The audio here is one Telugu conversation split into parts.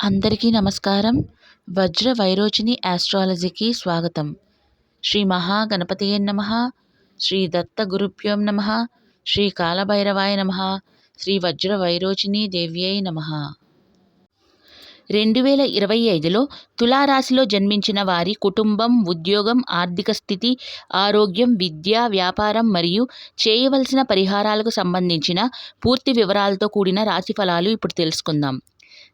అందరికీ నమస్కారం. వజ్ర వైరోచిని ఆస్ట్రాలజీకి స్వాగతం. శ్రీ మహాగణపతియే నమ. శ్రీ దత్త గురుభ్యోం నమ. శ్రీ కాలభైరవాయ నమ. శ్రీ వజ్ర వైరోచిని దేవ్యై నమ. రెండు వేల ఇరవై ఐదులో తులారాశిలో జన్మించిన వారి కుటుంబం ఉద్యోగం ఆర్థిక స్థితి ఆరోగ్యం విద్య వ్యాపారం మరియు చేయవలసిన పరిహారాలకు సంబంధించిన పూర్తి వివరాలతో కూడిన రాశి ఫలాలు ఇప్పుడు తెలుసుకుందాం.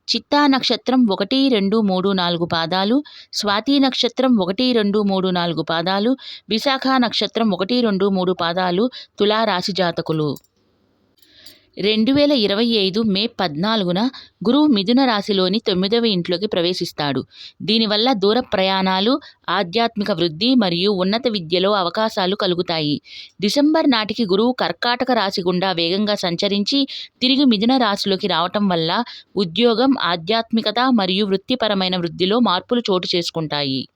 చిత్తా నక్షత్రం ఒకటి రెండు మూడు నాలుగు పాదాలు స్వాతి నక్షత్రం ఒకటి రెండు మూడు నాలుగు పాదాలు విశాఖ నక్షత్రం ఒకటి రెండు మూడు పాదాలు తులారాశి జాతకులు. రెండు వేల ఇరవై ఐదు మే పద్నాలుగున గురువు మిథున రాశిలోని తొమ్మిదవ ఇంట్లోకి ప్రవేశిస్తాడు. దీనివల్ల దూర ప్రయాణాలు ఆధ్యాత్మిక వృద్ధి మరియు ఉన్నత విద్యలో అవకాశాలు కలుగుతాయి. డిసెంబర్ నాటికి గురువు కర్కాటక రాశి గుండా వేగంగా సంచరించి తిరిగి మిథున రాశిలోకి రావటం వల్ల ఉద్యోగం ఆధ్యాత్మికత మరియు వృత్తిపరమైన వృద్ధిలో మార్పులు చోటు చేసుకుంటాయి.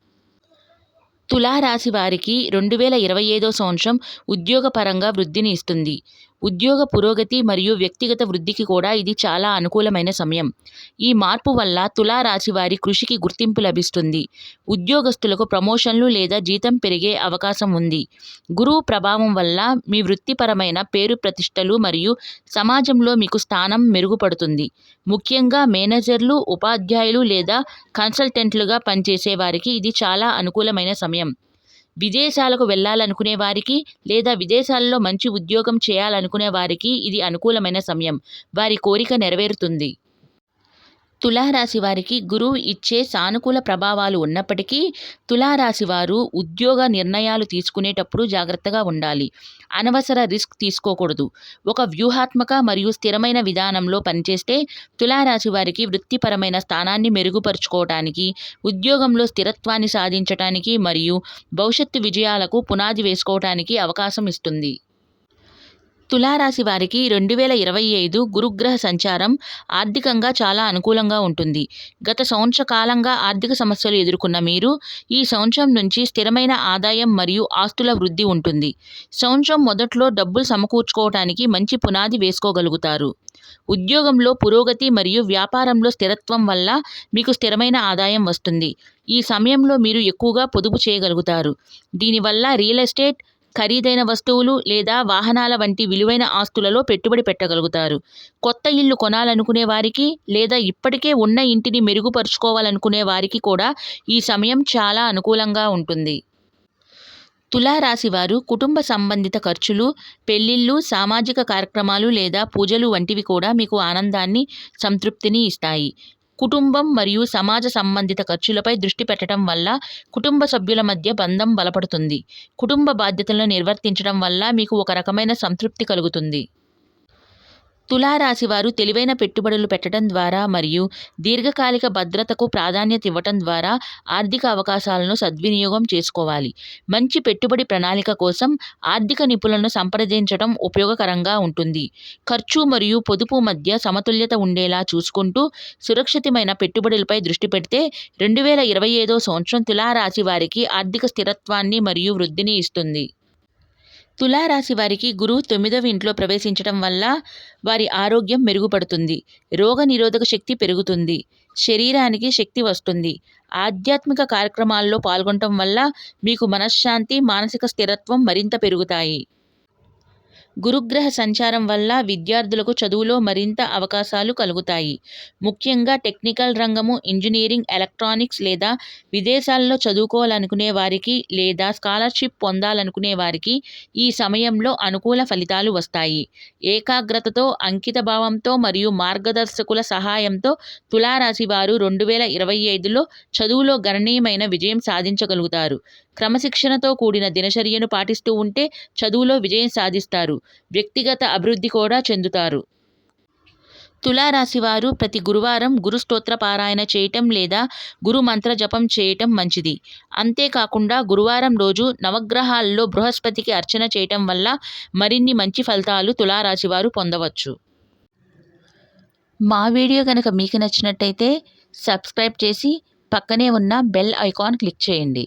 తులారాశి వారికి రెండు వేల ఇరవై ఐదో సంవత్సరం ఉద్యోగపరంగా వృద్ధిని ఇస్తుంది. ఉద్యోగ పురోగతి మరియు వ్యక్తిగత వృద్ధికి కూడా ఇది చాలా అనుకూలమైన సమయం. ఈ మార్పు వల్ల తులారాశి వారి కృషికి గుర్తింపు లభిస్తుంది. ఉద్యోగస్తులకు ప్రమోషన్లు లేదా జీతం పెరిగే అవకాశం ఉంది. గురువు ప్రభావం వల్ల మీ వృత్తిపరమైన పేరు ప్రతిష్టలు మరియు సమాజంలో మీకు స్థానం మెరుగుపడుతుంది. ముఖ్యంగా మేనేజర్లు ఉపాధ్యాయులు లేదా కన్సల్టెంట్లుగా పనిచేసే వారికి ఇది చాలా అనుకూలమైన సమయం. విదేశాలకు వెళ్ళాలనుకునే వారికి లేదా విదేశాల్లో మంచి ఉద్యోగం చేయాలనుకునే వారికి ఇది అనుకూలమైన సమయం. వారి కోరిక నెరవేరుతుంది. తులారాశి వారికి గురువు ఇచ్చే సానుకూల ప్రభావాలు ఉన్నప్పటికీ తులారాశి వారు ఉద్యోగ నిర్ణయాలు తీసుకునేటప్పుడు జాగ్రత్తగా ఉండాలి. అనవసర రిస్క్ తీసుకోకూడదు. ఒక వ్యూహాత్మక మరియు స్థిరమైన విధానంలో పనిచేస్తే తులారాశి వారికి వృత్తిపరమైన స్థానాన్ని మెరుగుపరుచుకోవటానికి ఉద్యోగంలో స్థిరత్వాన్ని సాధించటానికి మరియు భవిష్యత్తు విజయాలకు పునాది వేసుకోవటానికి అవకాశం ఇస్తుంది. తులారాశి వారికి రెండు వేల ఇరవై ఐదు గురుగ్రహ సంచారం ఆర్థికంగా చాలా అనుకూలంగా ఉంటుంది. గత సంవత్సర కాలంగా ఆర్థిక సమస్యలు ఎదుర్కొన్న మీరు ఈ సంవత్సరం నుంచి స్థిరమైన ఆదాయం మరియు ఆస్తుల వృద్ధి ఉంటుంది. సంవత్సరం మొదట్లో డబ్బులు సమకూర్చుకోవటానికి మంచి పునాది వేసుకోగలుగుతారు. ఉద్యోగంలో పురోగతి మరియు వ్యాపారంలో స్థిరత్వం వల్ల మీకు స్థిరమైన ఆదాయం వస్తుంది. ఈ సమయంలో మీరు ఎక్కువగా పొదుపు చేయగలుగుతారు. దీనివల్ల రియల్ ఎస్టేట్ ఖరీదైన వస్తువులు లేదా వాహనాల వంటి విలువైన ఆస్తులలో పెట్టుబడి పెట్టగలుగుతారు. కొత్త ఇల్లు కొనాలనుకునే వారికి లేదా ఇప్పటికే ఉన్న ఇంటిని మెరుగుపరుచుకోవాలనుకునే వారికి కూడా ఈ సమయం చాలా అనుకూలంగా ఉంటుంది. తులారాశి వారు కుటుంబ సంబంధిత ఖర్చులు పెళ్ళిళ్ళు సామాజిక కార్యక్రమాలు లేదా పూజలు వంటివి కూడా మీకు ఆనందాన్ని సంతృప్తిని ఇస్తాయి. కుటుంబం మరియు సమాజ సంబంధిత ఖర్చులపై దృష్టి పెట్టడం వల్ల కుటుంబ సభ్యుల మధ్య బంధం బలపడుతుంది. కుటుంబ బాధ్యతలను నిర్వర్తించడం వల్ల మీకు ఒక రకమైన సంతృప్తి కలుగుతుంది. తులారాశి వారు తెలివైన పెట్టుబడులు పెట్టడం ద్వారా మరియు దీర్ఘకాలిక భద్రతకు ప్రాధాన్యత ఇవ్వటం ద్వారా ఆర్థిక అవకాశాలను సద్వినియోగం చేసుకోవాలి. మంచి పెట్టుబడి ప్రణాళిక కోసం ఆర్థిక నిపుణులను సంప్రదించడం ఉపయోగకరంగా ఉంటుంది. ఖర్చు మరియు పొదుపు మధ్య సమతుల్యత ఉండేలా చూసుకుంటూ సురక్షితమైన పెట్టుబడులపై దృష్టి పెడితే రెండు వేల ఇరవై ఐదో సంవత్సరం తులారాశి వారికి ఆర్థిక స్థిరత్వాన్ని మరియు వృద్ధిని ఇస్తుంది. తులారాశి వారికి గురువు తొమ్మిదవ ఇంట్లో ప్రవేశించడం వల్ల వారి ఆరోగ్యం మెరుగుపడుతుంది. రోగ నిరోధక శక్తి పెరుగుతుంది. శరీరానికి శక్తి వస్తుంది. ఆధ్యాత్మిక కార్యక్రమాల్లో పాల్గొనటం వల్ల మీకు మనశ్శాంతి మానసిక స్థిరత్వం మరింత పెరుగుతాయి. గురుగ్రహ సంచారం వల్ల విద్యార్థులకు చదువులో మరింత అవకాశాలు కలుగుతాయి. ముఖ్యంగా టెక్నికల్ రంగము ఇంజనీరింగ్ ఎలక్ట్రానిక్స్ లేదా విదేశాల్లో చదువుకోవాలనుకునే వారికి లేదా స్కాలర్షిప్ పొందాలనుకునే వారికి ఈ సమయంలో అనుకూల ఫలితాలు వస్తాయి. ఏకాగ్రతతో అంకిత భావంతో మరియు మార్గదర్శకుల సహాయంతో తులారాశి వారు రెండు వేల ఇరవై ఐదులో చదువులో గణనీయమైన విజయం సాధించగలుగుతారు. క్రమశిక్షణతో కూడిన దినచర్యను పాటిస్తూ ఉంటే చదువులో విజయం సాధిస్తారు. వ్యక్తిగత అభివృద్ధి కూడా చెందుతారు. తులారాశివారు ప్రతి గురువారం గురు స్తోత్ర పారాయణ చేయటం లేదా గురు మంత్ర జపం చేయటం మంచిది. అంతేకాకుండా గురువారం రోజు నవగ్రహాల్లో బృహస్పతికి అర్చన చేయటం వల్ల మరిన్ని మంచి ఫలితాలు తులారాశివారు పొందవచ్చు. మా వీడియో కనుక మీకు నచ్చినట్టయితే సబ్స్క్రైబ్ చేసి పక్కనే ఉన్న బెల్ ఐకాన్ క్లిక్ చేయండి.